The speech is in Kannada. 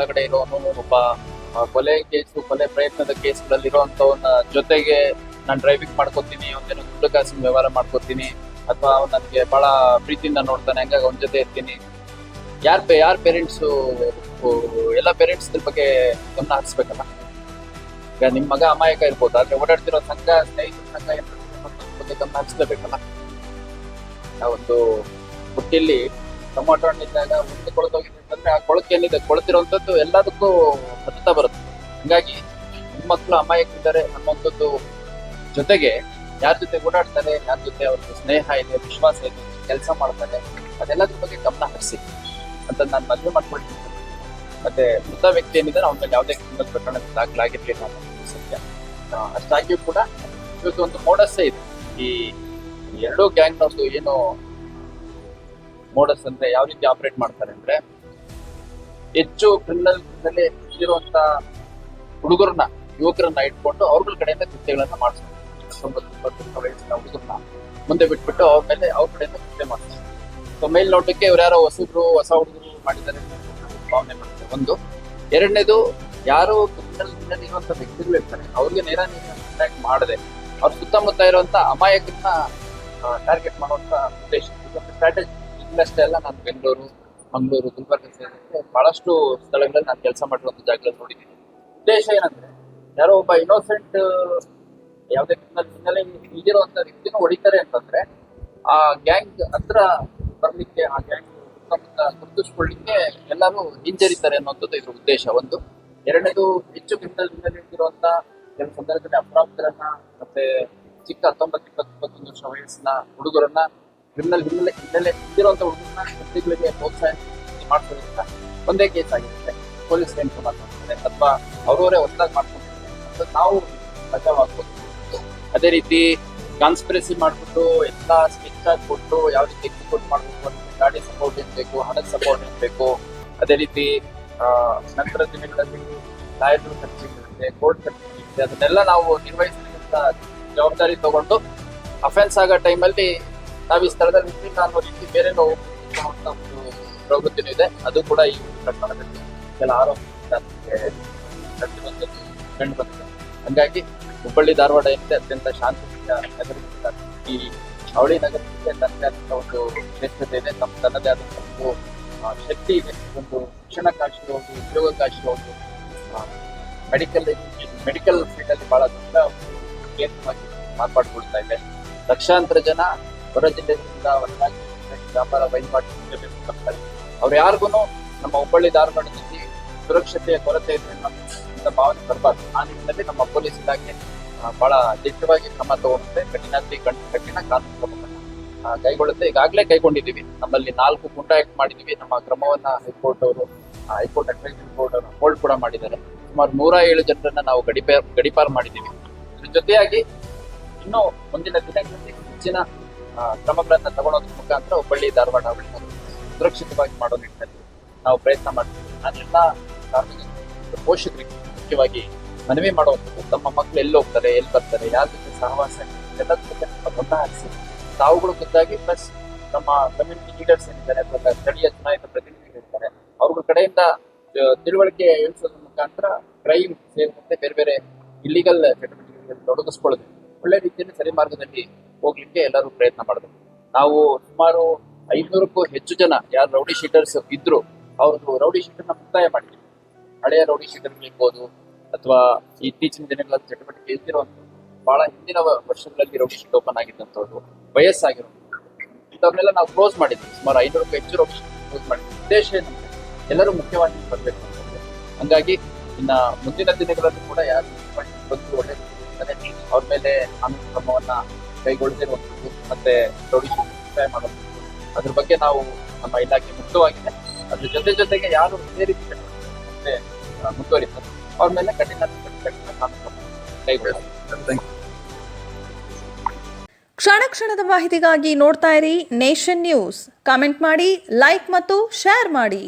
ಒಳಗಡೆ ಇರೋನು ಒಬ್ಬ ಕೊಲೆ ಕೇಸು, ಕೊಲೆ ಪ್ರಯತ್ನದ ಕೇಸ್ಗಳಲ್ಲಿ ಇರುವಂತವನ್ನ ಜೊತೆಗೆ ನಾನು ಡ್ರೈವಿಂಗ್ ಮಾಡ್ಕೋತೀನಿ, ಒಂದೇನೋ ದುಡ್ಡು ಕಾಸಿನ ವ್ಯವಹಾರ ಮಾಡ್ಕೋತೀನಿ, ಅಥವಾ ಅವ್ನು ನನಗೆ ಬಹಳ ಪ್ರೀತಿಯಿಂದ ನೋಡ್ತಾನೆ, ಹಂಗಾಗಿ ಅವನ ಜೊತೆ ಇರ್ತೀನಿ. ಯಾರ್ ಯಾರ್ ಪೇರೆಂಟ್ಸ್ ಎಲ್ಲ ಪೇರೆಂಟ್ಸ್ ಬಗ್ಗೆ ಗಮನ ಹಾಕ್ಸ್ಬೇಕಲ್ಲ ಈಗ ನಿಮ್ಮ ಮಗ ಅಮಾಯಕ ಇರ್ಬೋದು, ಆದ್ರೆ ಓಡಾಡ್ತಿರೋ ಸಂಘ, ಸ್ನೇಹಿತರ ಸಂಘ ಬಗ್ಗೆ ಗಮನ ಹರಿಸ್ಲೇಬೇಕಲ್ಲ? ನಾವೊಂದು ಬುಟ್ಟಿಲಿ ಟೊಮೊಟೊ ಹಣ್ಣಿದ್ದಾಗ ಮುಂದೆ ಕೊಳತೋಗಿದೆ ಅಂತಂದ್ರೆ ಆ ಕೊಳಕೆ ಏನಿದೆ ಕೊಳತಿರುವಂತದ್ದು ಎಲ್ಲದಕ್ಕೂ ಹತ್ತುತ್ತಾ ಬರುತ್ತೆ. ಹಂಗಾಗಿ ನಿಮ್ಮ ಮಕ್ಕಳು ಅಮಾಯಕಿದ್ದಾರೆ ಅನ್ನುವಂಥದ್ದು ಜೊತೆಗೆ ಯಾರ ಜೊತೆ ಓಡಾಡ್ತಾರೆ, ಯಾರ ಜೊತೆ ಅವ್ರಿಗೆ ಸ್ನೇಹ ಇದೆ, ವಿಶ್ವಾಸ ಇದೆ, ಕೆಲಸ ಮಾಡ್ತಾರೆ, ಅದೆಲ್ಲದ್ರ ಬಗ್ಗೆ ಗಮನ ಹರಿಸಿ ಅಂತ ನಾನು ಮದುವೆ ಮಾಡ್ಕೊಳ್ತೀನಿ. ಮತ್ತೆ ಮೃತ ವ್ಯಕ್ತಿ ಏನಿದೆ ಅವ್ನ ಮೇಲೆ ಯಾವುದೇ ಕ್ರಿಮಿನಲ್ ಪ್ರಕರಣ ದಾಖಲಾಗಿರ್ಲಿಲ್ಲ ಅನ್ನೋದು ಸತ್ಯ. ಅಷ್ಟಾಗಿಯೂ ಕೂಡ ಇವತ್ತು ಒಂದು ಮೋಡಸ್ಸೇ ಇದೆ. ಈ ಎರಡೂ ಗ್ಯಾಂಗ್ನವ್ರದ್ದು ಏನು ಮೋಡಸ್ ಅಂದ್ರೆ ಯಾವ ರೀತಿ ಆಪರೇಟ್ ಮಾಡ್ತಾರೆ ಅಂದ್ರೆ ಹೆಚ್ಚು ಕ್ರಿಮಿನಲ್ನಲ್ಲಿ ಇರುವಂತ ಹುಡುಗರನ್ನ, ಯುವಕರನ್ನ ಇಟ್ಕೊಂಡು ಅವ್ರಗಳ ಕಡೆಯಿಂದ ಕೃತ್ಯಗಳನ್ನ ಮಾಡಿಸ್ತಾರೆ ಹುಡುಗರನ್ನ ಮುಂದೆ ಬಿಟ್ಬಿಟ್ಟು ಅವ್ರ ಮೇಲೆ ಅವ್ರ ಕಡೆಯಿಂದ ಕೃತ್ಯ ಮಾಡ್ತಾರೆ ಸೊ ಮೇಲ್ನೋಟಕ್ಕೆ ಇವ್ರು ಯಾರೋ ಹೊಸಬ್ರು, ಹೊಸ ಹುಡುಗರು ಮಾಡಿದ್ದಾರೆ ಭಾವನೆ ಮಾಡ್ತಾರೆ ಒಂದು. ಎರಡನೇದು, ಯಾರು ಕ್ರಿಮಿನಲ್ ಇರುವಂತ ವ್ಯಕ್ತಿಗಳು ಇರ್ತಾರೆ, ಅವ್ರಿಗೆ ನೇರ ಅಟ್ಯಾಕ್ ಮಾಡದೆ ಅವ್ರ ಸುತ್ತಮುತ್ತ ಇರುವಂತ ಅಮಾಯಕರನ್ನ ಟಾರ್ಗೆಟ್ ಮಾಡುವಂತ ಉದ್ದೇಶ. ಸ್ಟ್ರಾಟಜಿ ಇಲ್ಲಷ್ಟೇ ಅಲ್ಲ, ನಾನು ಬೆಂಗಳೂರು ಮಂಗಳೂರು, ಗುಲ್ಬರ್ಗ ಸೇರಿದಂತೆ ಬಹಳಷ್ಟು ಸ್ಥಳಗಳಲ್ಲಿ ನಾನು ಕೆಲಸ ಮಾಡಿರುವಂಥ ಜಾಗಗಳಲ್ಲಿ ನೋಡಿದ್ದೀನಿ. ಉದ್ದೇಶ ಏನಂದ್ರೆ, ಯಾರೋ ಒಬ್ಬ ಇನ್ನೋಸೆಂಟ್ ಯಾವುದೇ ಕ್ರಿಮಿನಲ್ ಹಿನ್ನೆಲೆ ಇಲ್ಲಿರುವಂತ ವ್ಯಕ್ತಿನೂ ಹೊಡಿತಾರೆ ಅಂತಂದ್ರೆ, ಆ ಗ್ಯಾಂಗ್ ಹತ್ರ ಬರ್ಲಿಕ್ಕೆ, ಆ ಗ್ಯಾಂಗ್ ಗುರುತಿಸ್ಕೊಳ್ಳಿಕ್ಕೆ ಎಲ್ಲರೂ ಹಿಂಜರಿತಾರೆ ಅನ್ನೋಂಥದ್ದು ಇದ್ರ ಉದ್ದೇಶ. ಒಂದು. ಎರಡನೇದು, ಹೆಚ್ಚು ಕ್ರಿಮಿನಲ್ ಹಿನ್ನೆಲೆ ಇಟ್ಟಿರುವಂತ ಕೆಲವು ಸಂದರ್ಭದಲ್ಲಿ ಅಪ್ರಾಪ್ತರನ್ನ ಮತ್ತೆ ಚಿಕ್ಕ ಹತ್ತೊಂಬತ್ತು ಇಪ್ಪತ್ತು ಇಪ್ಪತ್ತೊಂದು ವರ್ಷ ವಯಸ್ಸಿನ ಹುಡುಗರನ್ನ ಕ್ರಿಮಿನಲ್ ಹಿನ್ನೆಲೆ ಹಿನ್ನೆಲೆ ಇದ್ದಿರುವಂತಹ ಹುಡುಗರನ್ನ ವ್ಯಕ್ತಿಗಳಿಗೆ ಪ್ರೋತ್ಸಾಹ ಅಂತ ಒಂದೇ ಕೇಸ್ ಆಗಿರುತ್ತೆ. ಪೊಲೀಸ್ ಎನ್ಕೌಂಟರ್ ಮಾಡ್ತಾರೆ. ಅಥವಾ ಅವರವರೇ ಹೊಸದಾಗಿ ಮಾಡ್ಕೊಂಡಿರ್ತಾರೆ ನಾವು ಬಚಾವಾಗ್ಬೋದು ಅದೇ ರೀತಿ ಕಾನ್ಸ್ಪಿರಸಿ ಮಾಡ್ಬಿಟ್ಟು ಎಲ್ಲ ಸ್ಕೆಚ್ ಕೊಟ್ಟು ಯಾವ ರೀತಿ ಎಕ್ಸಿಕ್ಯೂಟ್ ಮಾಡ್ಬೇಕು ಗಾಡಿ ಸಪೋರ್ಟ್ ಏನ್ ಬೇಕು, ಹಣದ ಸಪೋರ್ಟ್ ಏನ್ ಬೇಕು, ಅದೇ ರೀತಿ ನಂತರ ದಿನಗಳಲ್ಲಿ ಲಾಯರ್ ಖರ್ಚಿರುತ್ತೆ ಕೋರ್ಟ್ ಖರ್ಚಿರುತ್ತೆ ಅದನ್ನೆಲ್ಲ ನಾವು ನಿರ್ವಹಿಸಲಿಕ್ಕೆ ಜವಾಬ್ದಾರಿ ತಗೊಂಡು ಅಫೆನ್ಸ್ ಆಗೋ ಟೈಮಲ್ಲಿ ನಾವು ಈ ಸ್ಥಳದಲ್ಲಿ ಇರ್ಲಿಲ್ಲ ಅನ್ನೋ ರೀತಿ ಬೇರೆ ನೋವು ಪ್ರವೃತ್ತಿನೂ ಇದೆ. ಅದು ಕೂಡ ಈ ಪ್ರಕರಣದಲ್ಲಿ ಕೆಲ ಆರೋಪ ಕಂಡು ಬಂದಿದೆ ಹಂಗಾಗಿ ಹುಬ್ಬಳ್ಳಿ, ಧಾರವಾಡ ಏನಿದೆ, ಅತ್ಯಂತ ಶಾಂತಿಯುತ ನಗರದಿಂದ ಈ ಅವಳಿ ನಗರಕ್ಕೆ ತನ್ನದೇ ಆದಂತಹ ಒಂದು ಶ್ರೇಷ್ಠತೆ ಇದೆ. ತಮ್ಮ ತನ್ನದೇ ಆದಂತಹ ಒಂದು ಶಕ್ತಿ ಇದೆ. ಒಂದು ಶಿಕ್ಷಣಕ್ಕಾಗಿ ಇರ್ಬೋದು ಉದ್ಯೋಗಕ್ಕಾಗಿ ಮೆಡಿಕಲ್ ಮೆಡಿಕಲ್ ಫೀಲ್ಡ್ ಅಲ್ಲಿ ಬಹಳ ದೊಡ್ಡ ಒಂದು ಕೇಂದ್ರವಾಗಿ ಮಾರ್ಪಾಡ್ಕೊಳ್ತಾ ಇದೆ. ಲಕ್ಷಾಂತರ ಜನ ಹೊರ ಜಿಲ್ಲೆಯಿಂದ ಹೊರರಾಜ್ಯ ವ್ಯಾಪಾರ ವಹಿವಾಟು ಅವ್ರು ಯಾರಿಗೂ ನಮ್ಮ ಹುಬ್ಬಳ್ಳಿ ಧಾರವಾಡದಲ್ಲಿ ಸುರಕ್ಷತೆಯ ಕೊರತೆ ಇದೆ ಅನ್ನೋದ್ರಿಂದ ಭಾವನೆ ಬರಬಾರ್ದು. ಆ ನಿಟ್ಟಿನಲ್ಲಿ ನಮ್ಮ ಪೊಲೀಸ್ ಇಲಾಖೆ ಬಹಳ ದಿಟ್ಟವಾಗಿ ಕ್ರಮ ಕಠಿಣಾತಿ ಕಠಿಣ ಕಠಿಣ ಕಾನೂನು ಕ್ರಮವನ್ನು ಕೈಗೊಳ್ಳುತ್ತೆ. ಈಗಾಗಲೇ ಕೈಗೊಂಡಿದ್ದೀವಿ. ನಮ್ಮಲ್ಲಿ ನಾಲ್ಕು ಗುಂಡ ಮಾಡಿದೀವಿ ನಮ್ಮ ಕ್ರಮವನ್ನ ಹೈಕೋರ್ಟ್ ಅವರು ಹೈಕೋರ್ಟ್ ಅಡ್ವೈಸರಿ ಬೋರ್ಡ್ ಅವರು ಹೋಲ್ಡ್ ಕೂಡ ಮಾಡಿದ್ದಾರೆ. ಸುಮಾರು ನೂರ ಏಳು ಜನರನ್ನ ನಾವು ಗಡಿಪಾರ್ ಗಡಿಪಾರ್ ಮಾಡಿದ್ದೀವಿ. ಇದ್ರ ಜೊತೆಯಾಗಿ ಇನ್ನೂ ಮುಂದಿನ ದಿನಗಳಲ್ಲಿ ಹೆಚ್ಚಿನ ಕ್ರಮಗಳನ್ನ ತಗೊಳೋದ್ರ ಮುಖಾಂತರ ಹುಬ್ಬಳ್ಳಿ, ಧಾರವಾಡ ಅವಳಿ ಸುರಕ್ಷಿತವಾಗಿ ಮಾಡೋ ನಿಟ್ಟಿನಲ್ಲಿ ನಾವು ಪ್ರಯತ್ನ ಮಾಡ್ತೀವಿ. ನಾನೆಲ್ಲ ಸಾರ್ವಜನಿಕ ಪೋಷಕರಿಗೆ ಮುಖ್ಯವಾಗಿ ಮನವಿ ಮಾಡುವಂಥದ್ದು, ತಮ್ಮ ಮಕ್ಕಳು ಎಲ್ಲಿ ಹೋಗ್ತಾರೆ, ಎಲ್ಲಿ ಬರ್ತಾರೆ, ಯಾರ ಜೊತೆ ಸಹವಾಸ ಗೊತ್ತ ಗಮನ ತಾವುಗಳು ಖುದ್ದಾಗಿ ಪ್ಲಸ್ ನಮ್ಮ ಕಮ್ಯುನಿಟಿ ಲೀಡರ್ಸ್ ಏನಿದ್ದಾರೆ, ಅಥವಾ ಸ್ಥಳೀಯ ಚುನಾಯಿತ ಪ್ರತಿನಿಧಿಗಳಿರ್ತಾರೆ ಅವ್ರ ಕಡೆಯಿಂದ ತಿಳುವಳಿಕೆ ಇಳಿಸೋದ್ರ ಮುಖಾಂತರ ಕ್ರೈಮ್ ಸೇರಿದಂತೆ ಬೇರೆ ಬೇರೆ ಇಲ್ಲಿಗಲ್ ಚಟುವಟಿಕೆಗಳಲ್ಲಿ ತೊಡಗಿಸ್ಕೊಳ್ಳೋದು. ಒಳ್ಳೆ ರೀತಿಯಲ್ಲಿ ಸರಿ ಮಾರ್ಗದಲ್ಲಿ ಹೋಗ್ಲಿಕ್ಕೆ ಎಲ್ಲರೂ ಪ್ರಯತ್ನ ಮಾಡಬೇಕು. ನಾವು ಸುಮಾರು ಐದ್ನೂರಕ್ಕೂ ಹೆಚ್ಚು ಜನ, ಯಾರು ರೌಡಿ ಶೀಟರ್ಸ್ ಇದ್ರು ಅವ್ರದ್ದು ರೌಡಿ ಶೀಟರ್ನ ಮುಕ್ತಾಯ ಮಾಡಿದ್ವಿ ಹಳೆಯ ರೌಡಿ ಶೀಟರ್ಗಳಿರ್ಬೋದು ಅಥವಾ ಇತ್ತೀಚಿನ ದಿನಗಳಲ್ಲಿ ಚಟುವಟಿಕೆ ಇದ್ದಿರುವಂಥದ್ದು ಬಹಳ ಹಿಂದಿನ ವರ್ಷಗಳಲ್ಲಿ ರೌಡಿ ಶೀಟ್ ಓಪನ್ ಆಗಿದ್ದಂಥವ್ರು ವಯಸ್ಸಾಗಿರೋದು ಇಂಥವ್ರನ್ನೆಲ್ಲ ನಾವು ಕ್ಲೋಸ್ ಮಾಡಿದ್ವಿ ಸುಮಾರು ಐನೂರಕ್ಕೂ ಹೆಚ್ಚು ರೌಡಿ ಕ್ಲೋಸ್ ಮಾಡಿದ್ವಿ ಉದ್ದೇಶ ಏನಂದ್ರೆ ಎಲ್ಲರೂ ಮುಖ್ಯವಾಗಿ ಬರಬೇಕು ಹಂಗಾಗಿ ಇನ್ನ ಮುಂದಿನ ದಿನಗಳಲ್ಲಿ ಕೂಡ ಯಾರು ಬಂದು ಒಳ್ಳೆ ಅವ್ರ ಮೇಲೆ ಅನುಕ್ರಮವನ್ನ ಕ್ರಮವನ್ನ ಕೈಗೊಳ್ಳದಿರುವಂಥದ್ದು ಮತ್ತೆ ಮಾಡುವಂಥದ್ದು ಅದ್ರ ಬಗ್ಗೆ ನಾವು ನಮ್ಮ ಇಲಾಖೆ ಮುಕ್ತವಾಗಿದೆ ಅದ್ರ ಜೊತೆ ಜೊತೆಗೆ ಯಾರು ಇದೇ ರೀತಿ ಮುಂದುವರಿತಾರೆ ಅವ್ರ ಮೇಲೆ ಕಠಿಣ ಕಠಿಣ ಕಾನೂನು ಕ್ರಮ ಕೈಗೊಳ್ಳಲಾಗಿದೆ ಕ್ಷಣ ಕ್ಷಣದ ಮಾಹಿತಿಗಾಗಿ ನೋಡ್ತಾ ಇರಿ ನೇಷನ್ ನ್ಯೂಸ್. ಕಾಮೆಂಟ್ ಮಾಡಿ ಲೈಕ್ ಮತ್ತು ಶೇರ್ ಮಾಡಿ.